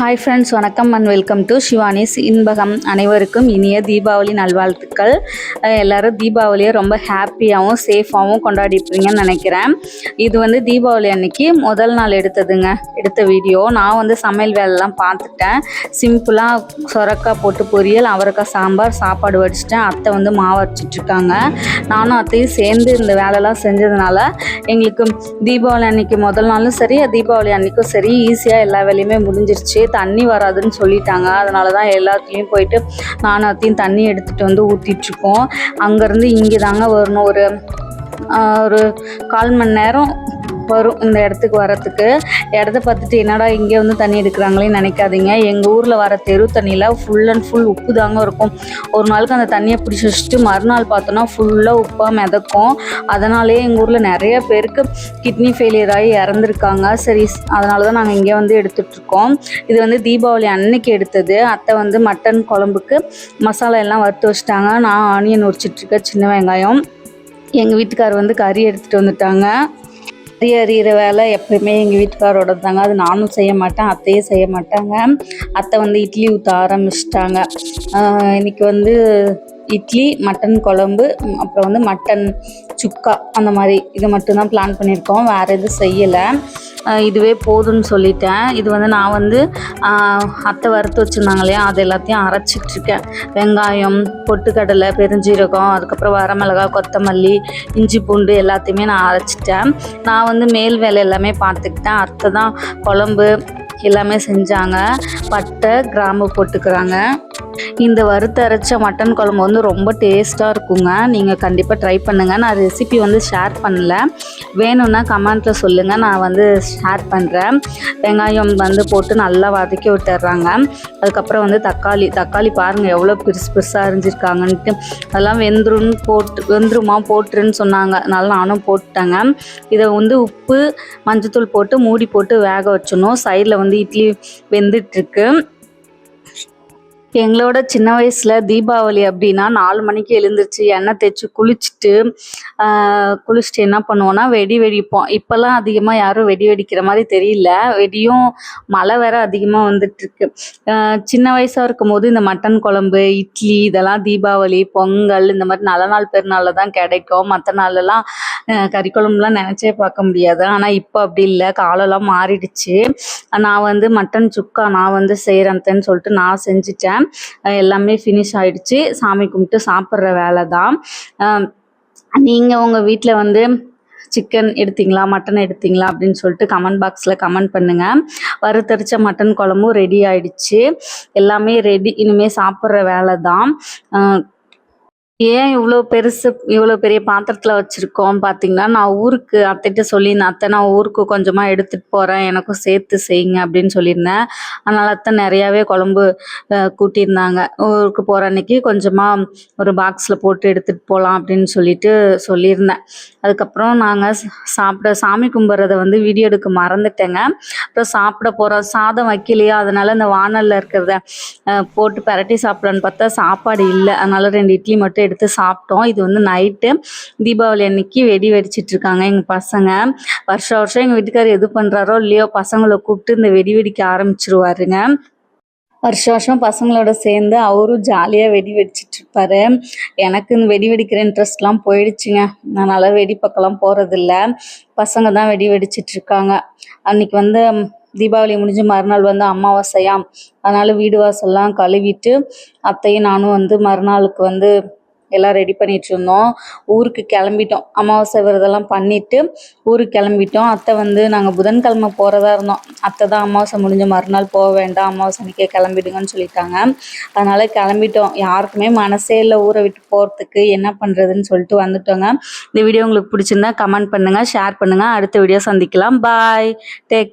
Hi friends வணக்கம் and welcome to Shivani's Inbagam அனைவருக்கும் இனிய தீபாவளி நல்வாழ்த்துக்கள். எல்லோரும் எல்லாரும் தீபாவளியை ரொம்ப ஹாப்பியாகவும் சேஃபாகவும் கொண்டாடிப்பீங்கன்னு நினைக்கிறேன். இது வந்து தீபாவளி அன்னைக்கு முதல் நாள் எடுத்ததுங்க எடுத்த வீடியோ நான் வந்து சமையல் வேலைலாம் பார்த்துட்டேன். சிம்பிளாக சொரக்காய் போட்டு பொரியல் அவரக்காய் சாம்பார் சாப்பாடு வடிச்சிட்டேன். அத்தை வந்து மாவு அரைச்சிட்ருக்காங்க. நானும் அத்தையும் சேர்ந்து இந்த வேலைலாம் செஞ்சதுனால எங்களுக்கு தீபாவளி அன்னைக்கு முதல் நாளும் சரி தீபாவளி அன்னைக்கும் சரி ஈஸியாக எல்லா வேலையுமே முடிஞ்சிருச்சு. தண்ணி வராதுன்னு சொல்லிட்டாங்க. அதனால தான் எல்லாத்துலேயும் போயிட்டு நானும் அத்தையும் தண்ணி எடுத்துகிட்டு வந்து ஊற்றிட்டுருக்கோம் அங்கேருந்து இங்கே தாங்க வரணும். ஒரு ஒரு கால் மணி நேரம் வரும் இந்த இடத்துக்கு வரத்துக்கு இடத்த பார்த்துட்டு என்னடா இங்கே வந்து தண்ணி எடுக்கிறாங்களேன்னு நினைக்காதீங்க. எங்கள் ஊரில் வர தெரு தண்ணியில் ஃபுல் அண்ட் ஃபுல் உப்பு தாங்க இருக்கும். ஒரு நாளுக்கு அந்த தண்ணியை பிடிச்சி வச்சுட்டு மறுநாள் பார்த்தோன்னா ஃபுல்லாக உப்பாக மிதக்கும். அதனாலே எங்கள் ஊரில் நிறைய பேருக்கு கிட்னி ஃபெயிலியர் ஆகி இறந்துருக்காங்க. சரி அதனால தான் நாங்கள் இங்கே வந்து எடுத்துட்ருக்கோம். இது வந்து தீபாவளி அன்னைக்கு எடுத்தது. அத்தை வந்து மட்டன் குழம்புக்கு மசாலா எல்லாம் வறுத்து வச்சிட்டாங்க. நான் ஆனியன் உரிச்சிட்ருக்கேன் சின்ன வெங்காயம். எங்கள் வீட்டுக்கார் வந்து கறி எடுத்துகிட்டு வந்துட்டாங்க. கறி அறிகிற வேலை எப்பயுமே எங்கள் வீட்டுக்காரோட தாங்க. அது நானும் செய்ய மாட்டேன் அத்தையும் செய்ய மாட்டாங்க. அத்தை வந்து இட்லி ஊற்ற ஆரம்பிச்சிட்டாங்க. இன்னைக்கு வந்து இட்லி மட்டன் குழம்பு அப்புறம் வந்து மட்டன் சுக்கா அந்த மாதிரி இது மட்டும்தான் பிளான் பண்ணியிருக்கோம். வேறு எதுவும் செய்யலை. இதுவே போதும்னு சொல்லிட்டேன். இது வந்து நான் வந்து அத்தை வறுத்து வச்சுருந்தாங்க இல்லையா? அது எல்லாத்தையும் அரைச்சிட்ருக்கேன். வெங்காயம் பொட்டுக்கடலை பெருஞ்சீரகம் அதுக்கப்புறம் வரமிளகாய் கொத்தமல்லி இஞ்சி பூண்டு எல்லாத்தையுமே நான் அரைச்சிட்டேன். நான் வந்து மேல் வேலை எல்லாமே பார்த்துக்கிட்டேன். அத்தை தான் குழம்பு எல்லாமே செஞ்சாங்க. பட்டை கிராம்பு போட்டுக்கிறாங்க. இந்த வறுத்து அரைச்ச மட்டன் குழம்பு வந்து ரொம்ப டேஸ்ட்டாக இருக்குங்க. நீங்கள் கண்டிப்பாக ட்ரை பண்ணுங்கள் நான் ரெசிபி வந்து ஷேர் பண்ணல. வேணும்னா கமெண்ட்டில் சொல்லுங்கள் நான் வந்து ஷேர் பண்ணுறேன் வெங்காயம் வந்து போட்டு நல்லா வதக்கி விட்டுறாங்க. அதுக்கப்புறம் வந்து தக்காளி. தக்காளி பாருங்கள் எவ்வளோ பெருசு பெருசாக அரிஞ்சிருக்காங்கன்ட்டு. அதெல்லாம் வெந்துருன்னு போட்டு வெந்துருமா போட்டுருன்னு சொன்னாங்க. அதனால நானும் போட்டுட்டேங்க. இதை வந்து உப்பு மஞ்சத்தூள் போட்டு மூடி போட்டு வேக வச்சிடணும். சைடில் வந்து இட்லி வெந்துட்டுருக்கு. எங்களோட சின்ன வயசில் தீபாவளி அப்படின்னா நாலு மணிக்கு எழுந்திரிச்சு எண்ணெய் தேய்ச்சி குளிச்சுட்டு குளிச்சுட்டு என்ன பண்ணுவோன்னா வெடி வெடிப்போம். இப்போல்லாம் அதிகமாக யாரும் வெடி வெடிக்கிற மாதிரி தெரியல. வெடியும் மழை வேற அதிகமாக வந்துட்டுருக்கு சின்ன வயசாக இருக்கும் போது இந்த மட்டன் குழம்பு இட்லி இதெல்லாம் தீபாவளி பொங்கல் இந்த மாதிரி நல்ல நாள் பெருநாளில் தான் கிடைக்கும். மற்ற நாளெல்லாம் கறி குழம்புலாம் நினச்சே பார்க்க முடியாது. ஆனால் இப்போ அப்படி இல்லை. காலம்லாம் மாறிடுச்சு. நான் வந்து மட்டன் சுக்கா நான் வந்து செய்கிறேன்னு சொல்லிட்டு நான் செஞ்சுட்டேன். எல்லாமே ஃபினிஷ் ஆயிடுச்சு. சாமி கும்பிட்டு சாப்பிட்ற வேலை தான் நீங்கள் உங்கள் வீட்டில் வந்து சிக்கன் எடுத்தீங்களா மட்டன் எடுத்தீங்களா அப்படின்னு சொல்லிட்டு கமெண்ட் பாக்ஸில் கமெண்ட் பண்ணுங்கள் வறுத்தரிச்ச மட்டன் குழம்பும் ரெடி ஆயிடுச்சு. எல்லாமே ரெடி இனிமேல் சாப்பிட்ற வேலை தான் ஏன் இவ்வளோ பெருசு இவ்வளோ பெரிய பாத்திரத்தில் வச்சுருக்கோம் பார்த்தீங்கன்னா நான் ஊருக்கு அத்தைகிட்ட சொல்லியிருந்தேன் அத்தை நான் ஊருக்கு கொஞ்சமாக எடுத்துகிட்டு போகிறேன் எனக்கும் சேர்த்து செய்யுங்க அப்படின்னு சொல்லியிருந்தேன். அதனால் அத்தை நிறையாவே குழம்பு கூட்டியிருந்தாங்க. ஊருக்கு போகிற அன்னைக்கு கொஞ்சமாக ஒரு பாக்ஸில் போட்டு எடுத்துகிட்டு போகலாம் அப்படின்னு சொல்லிட்டு சொல்லியிருந்தேன். அதுக்கப்புறம் நாங்கள் சாப்பிட சாமி கும்பிட்றத வந்து வீடியோ எடுக்க மறந்துட்டேங்க. அப்புறம் சாப்பிட போகிறோம் சாதம் வைக்கலையா? அதனால் இந்த வானலில் இருக்கிறத போட்டு பரட்டி சாப்பிடலான்னு பார்த்தா சாப்பாடு இல்லை. அதனால் ரெண்டு இட்லி மட்டும் எடுத்து சாப்பிட்டோம். இது வந்து நைட்டு தீபாவளி அன்னைக்கு வெடி வெடிச்சிட்டு இருக்காங்க எங்கள் பசங்க. வருஷம் வருஷம் எங்கள் வீட்டுக்காரர் எது பண்ணுறாரோ இல்லையோ பசங்களை கூப்பிட்டு இந்த வெடி வெடிக்க ஆரம்பிச்சிருவாருங்க. வருஷம் வருஷம் பசங்களோட சேர்ந்து அவரும் ஜாலியாக வெடி வெடிச்சிட்டு இருப்பாரு எனக்கு இந்த வெடி வெடிக்கிற இன்ட்ரெஸ்ட்லாம் போயிடுச்சுங்க. அதனால் வெடி பக்கம்லாம் போகிறதில்ல பசங்க தான் வெடி வெடிச்சிட்டு இருக்காங்க அன்னைக்கு வந்து தீபாவளி முடிஞ்சு மறுநாள் வந்து அமாவாசையாம். அதனால் வீடு வாசல்லாம் கழுவிட்டு அத்தையும் நானும் வந்து மறுநாளுக்கு வந்து எல்லாம் ரெடி பண்ணிட்டு இருந்தோம் ஊருக்கு கிளம்பிட்டோம். அமாவாசை விரதெல்லாம் பண்ணிட்டு ஊருக்கு கிளம்பிட்டோம். அத்தை வந்து நாங்கள் புதன்கிழமை போகிறதா இருந்தோம். அத்தை தான் அமாவாசை முடிஞ்ச மறுநாள் போக வேண்டாம். அமாவாசை அன்னைக்கே கிளம்பிடுங்கன்னு சொல்லிட்டாங்க. அதனால கிளம்பிட்டோம். யாருக்குமே மனசே இல்லை ஊரை விட்டு போகிறதுக்கு என்ன பண்ணுறதுன்னு சொல்லிட்டு வந்துட்டோங்க. இந்த வீடியோ உங்களுக்கு பிடிச்சிருந்தா கமெண்ட் பண்ணுங்கள் ஷேர் பண்ணுங்கள் அடுத்த வீடியோ சந்திக்கலாம். Bye take